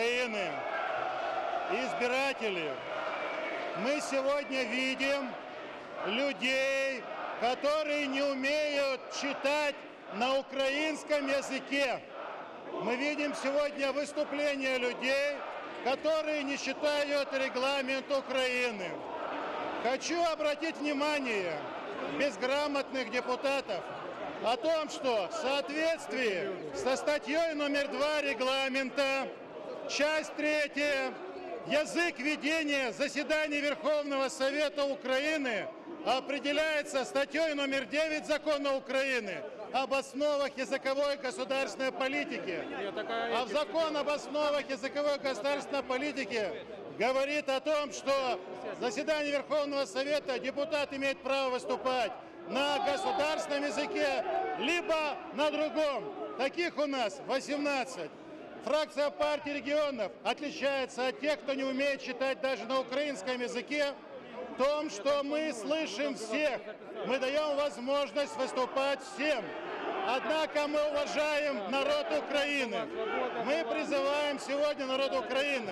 Украины, избиратели, мы сегодня видим людей, которые не умеют читать на украинском языке. Мы видим сегодня выступления людей, которые не читают регламент Украины. Хочу обратить внимание безграмотных депутатов о том, что в соответствии со статьей номер 2 регламента, часть третья, язык ведения заседаний Верховного Совета Украины определяется статьей номер 9 Закона Украины об основах языковой государственной политики. А в закон об основах языковой государственной политики говорит о том, что заседание Верховного Совета депутат имеет право выступать на государственном языке, либо на другом. Таких у нас 18. Фракция партии регионов отличается от тех, кто не умеет читать даже на украинском языке, в том, что мы слышим всех, мы даем возможность выступать всем. Однако мы уважаем народ Украины. Мы призываем сегодня народ Украины.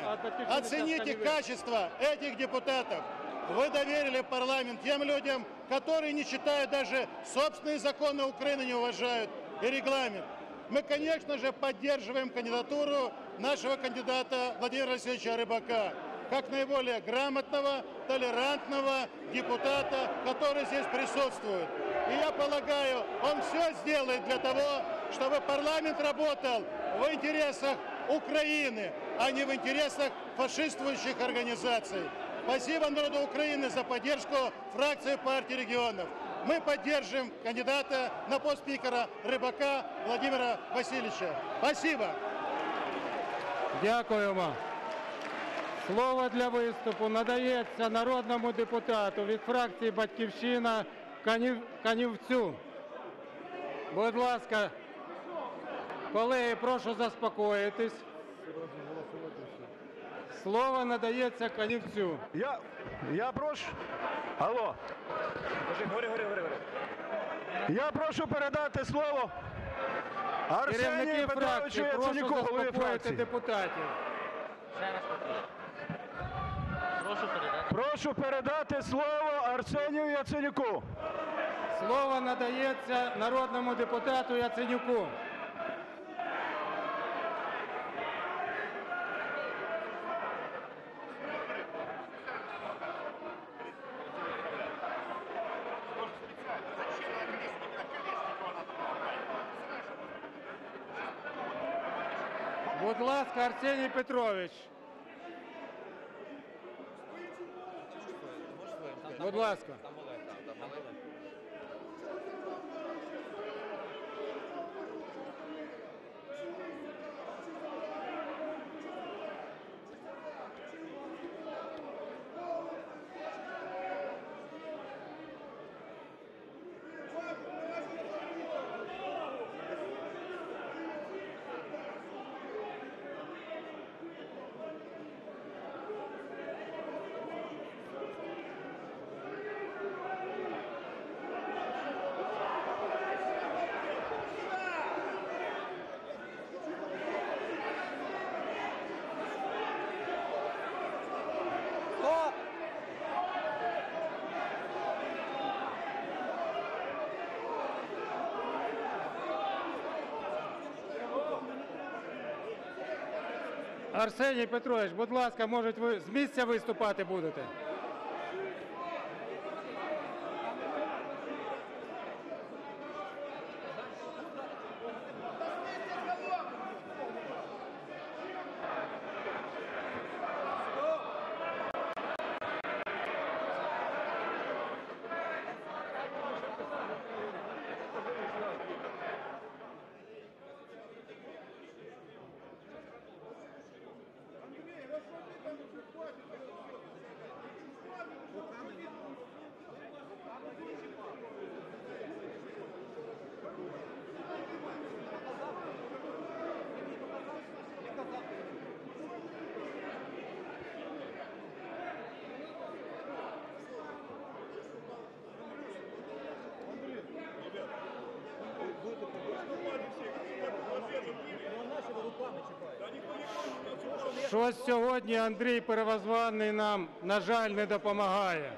Оцените качество этих депутатов. Вы доверили парламент тем людям, которые не читают даже собственные законы Украины, не уважают и регламент. Мы, конечно же, поддерживаем кандидатуру нашего кандидата Владимира Васильевича Рыбака как наиболее грамотного, толерантного депутата, который здесь присутствует. И я полагаю, он все сделает для того, чтобы парламент работал в интересах Украины, а не в интересах фашистующих организаций. Спасибо народу Украины за поддержку фракции партии регионов Мы поддержим кандидата на пост спикера Рыбака Владимира Васильевича. Спасибо. Дякуємо. Слово для виступу надається народному депутату від фракції Батьківщина Канів... Канівцю. Будь ласка, колеги, прошу заспокоїтись. Слово надається Канівцю. Я, я прошу. Алло. Говори, говори, говори. Я прошу передати слово Арсенію Петровичу Яценюку, голові фракції. депутатів. Прошу передати. Прошу передати слово Арсенію Яценюку. Слово надається народному депутату Яценюку. Будь ласка, Арсеній Петрович. Будь ласка. Арсеній Петрович, будь ласка, може ви з місця виступати будете? Щось сьогодні Андрій Перевозваний нам, на жаль, не допомагає.